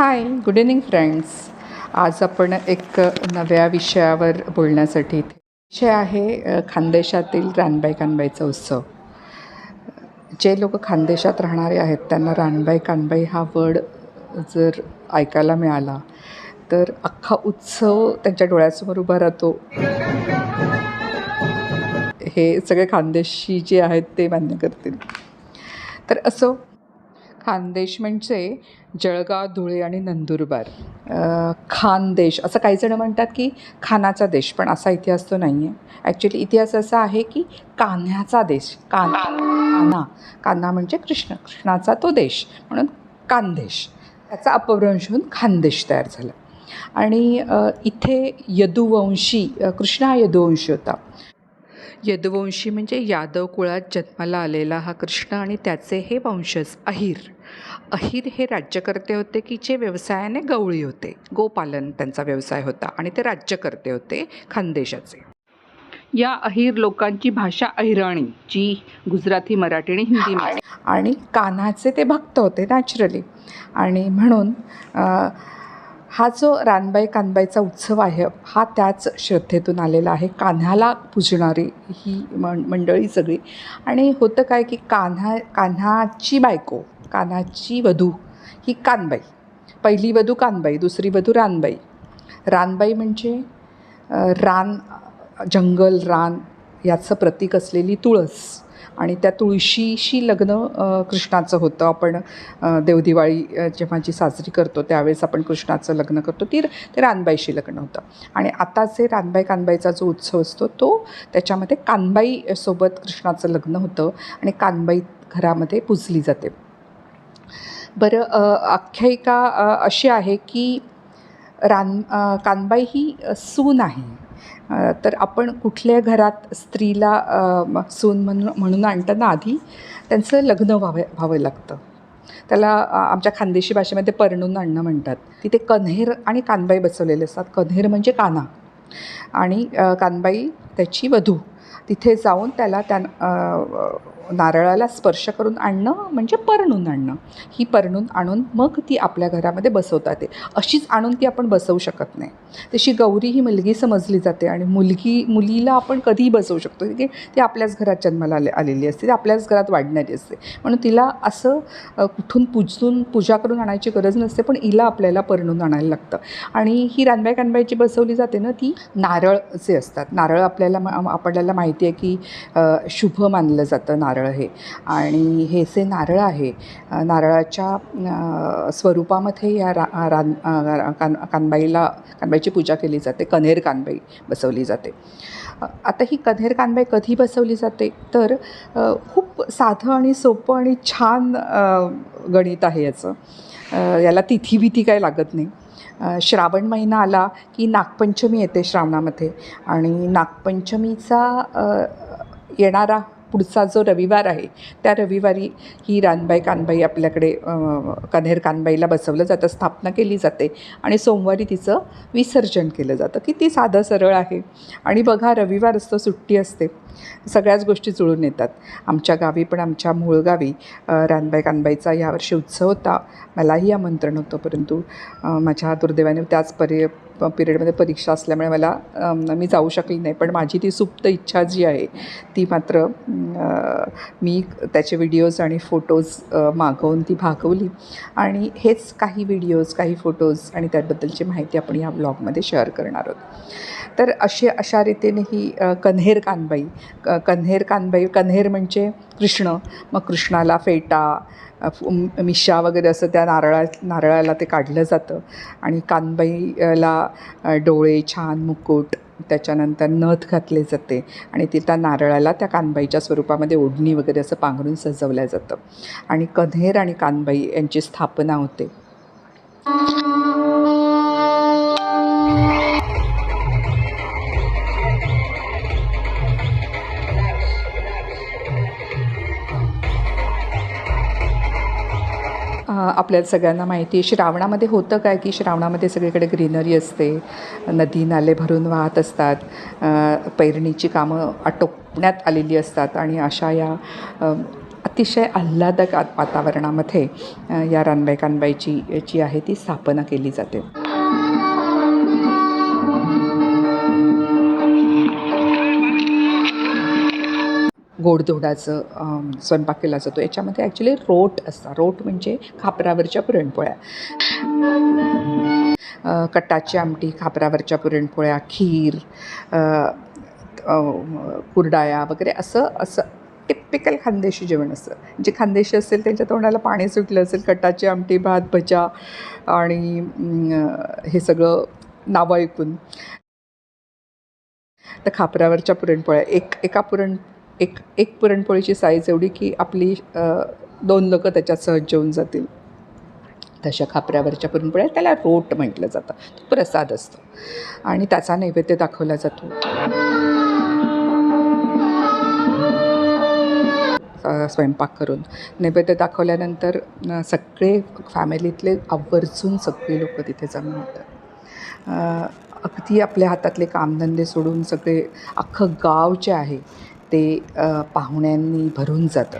Hi good evening friends आज आपण एक नव्या विषयावर बोलण्यासाठी विषय आहे खानदेशातील रानबाई कानबाईचा उत्सव. जे लोक खानदेशात राहणारे आहेत त्यांना रानबाई कानबाई हा वर्ड जर ऐकायला मिळाला तर अख्खा उत्सव त्यांच्या डोळ्यासमोर उभा राहतो. हे सगळे खानदेशी जे आहेत ते मान्य करतील. तर असो खानदेश म्हणजे जळगाव धुळे आणि नंदुरबार. खानदेश. असं काही जणं म्हणतात की खानाचा देश पण असा इतिहास तो नाही आहे ॲक्च्युली इतिहास असा आहे की कान्ह्याचा देश कान कान्हा. कान्हा म्हणजे कृष्ण. कृष्णाचा तो देश म्हणून कानदेश. त्याचा अपभ्रंश होऊन खानदेश तयार झाला. आणि इथे यदुवंशी कृष्णा कृष्ण हा यदुवंशी होता. यदुवंशी म्हणजे यादव कुळात जन्माला आलेला हा कृष्ण आणि त्याचे हे वंशज अहिर. अहिर हे राज्यकर्ते होते की जे व्यवसायाने गवळी होते. गोपालन त्यांचा व्यवसाय होता आणि ते राज्यकर्ते होते खानदेशाचे. या अहिर लोकांची भाषा अहिराणी जी गुजराती मराठी आणि हिंदी आणि कान्हाचे ते भक्त होते नॅचरली आणि म्हणून हा जो रानबाई कानबाईचा उत्सव आहे हा त्याच श्रद्धेतून आलेला आहे. कान्ह्याला पूजणारी ही मं मंडळी सगळी. आणि होतं काय की कान्हा कान्हाची बायको कान्हाची वधू ही कानबाई. पहिली वधू कानबाई दुसरी वधू रानबाई. रानबाई म्हणजे रान जंगल रान याचं प्रतीक असलेली तुळस. आणि त्या तुळशीशी लग्न कृष्णाचं होतं. आपण देवदिवाळी जेव्हा जी साजरी करतो त्यावेळेस आपण कृष्णाचं लग्न करतो. ती ते रानबाईशी लग्न होतं. आणि आता जे रानबाई कानबाईचा जो उत्सव असतो तो त्याच्यामध्ये कानबाई सोबत कृष्णाचं लग्न होतं आणि कानबाई घरामध्ये पुजली जाते. बरं आख्यायिका अशी आहे की रान कानबाई ही सून आहे. तर आपण कुठल्या घरात स्त्रीला सून म्हणून म्हणून आणताना आधी त्यांचं लग्न व्हावं व्हावं लागतं. त्याला आमच्या खानदेशी भाषेमध्ये परणून आणणं म्हणतात. तिथे कन्हेर आणि कानबाई बसवलेले असतात. कन्हेर म्हणजे काना. आणि कानबाई त्याची वधू. तिथे जाऊन त्याला त्या नारळाला स्पर्श करून आणणं म्हणजे परणून आणणं. ही परणून आणून मग ती आपल्या घरामध्ये बसवता येते अशीच आणून ती आपण बसवू शकत नाही. तशी गौरी ही मुलगी समजली जाते आणि मुलगी मुलीला आपण कधीही बसवू शकतो. की ती आपल्याच घरात जन्माला आले आलेली असते. ती आपल्याच घरात वाढणारी असते. म्हणून तिला असं कुठून पूजून पूजा करून आणायची गरज नसते पण हिला आपल्याला परणून आणायला लागतं. आणि ही रानबाई कानबाई जी बसवली जाते ना ती नारळ जे असतात. नारळ आपल्याला आपल्याला माहिती आहे की शुभ मानलं जातं नारळ. नारळ हे आणि हे जे नारळ आहे नारळाच्या स्वरूपामध्ये या रा रान कान कानबाईला कानबाईची पूजा केली जाते. कन्हेर कानबाई बसवली जाते. आता ही कन्हेर कानबाई कधी बसवली जाते? तर खूप साधं आणि सोपं आणि छान गणित आहे याचं. याला तिथी भीती काय लागत नाही. श्रावण महिना आला की नागपंचमी येते श्रावणामध्ये. आणि नागपंचमीचा येणारा पुढचा जो रविवार आहे त्या रविवारी ही रानबाई कानबाई आपल्याकडे कन्हेर कानबाईला बसवलं जातं स्थापना केली जाते आणि सोमवारी तिचं विसर्जन केलं जातं. किती साधं सरळ आहे. आणि बघा रविवार असतो सुट्टी असते. सगळ्याच गोष्टी जुळून येतात. आमच्या गावी पण आमच्या मूळ गावी रानबाई कानबाईचा यावर्षी उत्सव होता. मलाही आमंत्रण होतं परंतु माझ्या दुर्दैवाने त्याच परि पिरियडमध्ये परीक्षा असल्यामुळे मला मी जाऊ शकली नाही. पण माझी ती सुप्त इच्छा जी आहे ती मात्र मी त्याचे व्हिडिओज आणि फोटोज मागवून ती भागवली. आणि हेच काही व्हिडिओज काही फोटोज आणि त्याबद्दलची माहिती आपण या ब्लॉगमध्ये शेअर करणार आहोत. तर अशी अशा रीतीने ही कन्हेर कानबाई क कन्हेर कानबाई कन्हेर म्हणजे कृष्ण. मग कृष्णाला फेटा फु- मिशा वगैरे असं त्या नारळा नारळाला ते काढलं जातं. आणि कानबाईला डोळे छान मुकुट त्याच्यानंतर नथ घातले जाते. आणि ती नारळाला त्या कानबाईच्या स्वरूपामध्ये ओढणी वगैरे असं पांघरून सजवलं जातं. आणि कन्हेर आणि कानबाई यांची स्थापना होते. आपल्याला आपल्या सगळ्यांना माहिती आहे श्रावणामध्ये होतं काय की श्रावणामध्ये सगळीकडे ग्रीनरी असते नदी नाले भरून वाहत असतात पैरणीची कामं आटोपण्यात आलेली असतात आणि अशा या अतिशय आल्हादक वातावरणामध्ये या रानबाई कानबाईची जी आहे ती स्थापना केली जाते. गोडधोडाचं स्वयंपाक केला जातो. याच्यामध्ये ॲक्च्युली रोट असतात रोट म्हणजे खापरावरच्या पुरणपोळ्या. कटाची आमटी खापरावरच्या पुरणपोळ्या खीर कुरडाया वगैरे असं असं टिपिकल खानदेशी जेवण असतं. जे खानदेशी असेल त्यांच्या तोंडाला पाणी सुटलं असेल कटाची आमटी भात भजा आणि हे सगळं नावं ऐकून. तर खापरावरच्या पुरणपोळ्या. एक एका पुरण एक एक पुरणपोळीची साईज एवढी की आपली दोन लोक त्याच्यात सहज जेवून जातील. तशा खापऱ्यावरच्या पुरणपोळ्या त्याला रोट म्हटलं जातं. तो प्रसाद असतो. आणि त्याचा नैवेद्य दाखवला जातो. स्वयंपाक करून. नैवेद्य दाखवल्यानंतर सगळे फॅमिलीतले आवर्जून सगळे लोक तिथे जमा होतात अगदी आपल्या हातातले कामधंदे सोडून सगळे अख्खं गाव जे आहे ते पाहुण्यांनी भरून जातं.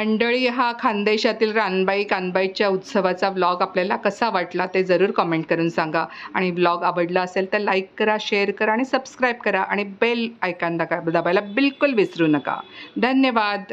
मंडळी हा खानदेशातील रानबाई कानबाईच्या उत्सवाचा व्लॉग आपल्याला कसा वाटला ते जरूर कमेंट करून सांगा. आणि व्लॉग आवडला असेल तर लाईक करा शेअर करा आणि सबस्क्राईब करा आणि बेल आयकॉन दाबा दाबायला बिलकुल विसरू नका. धन्यवाद.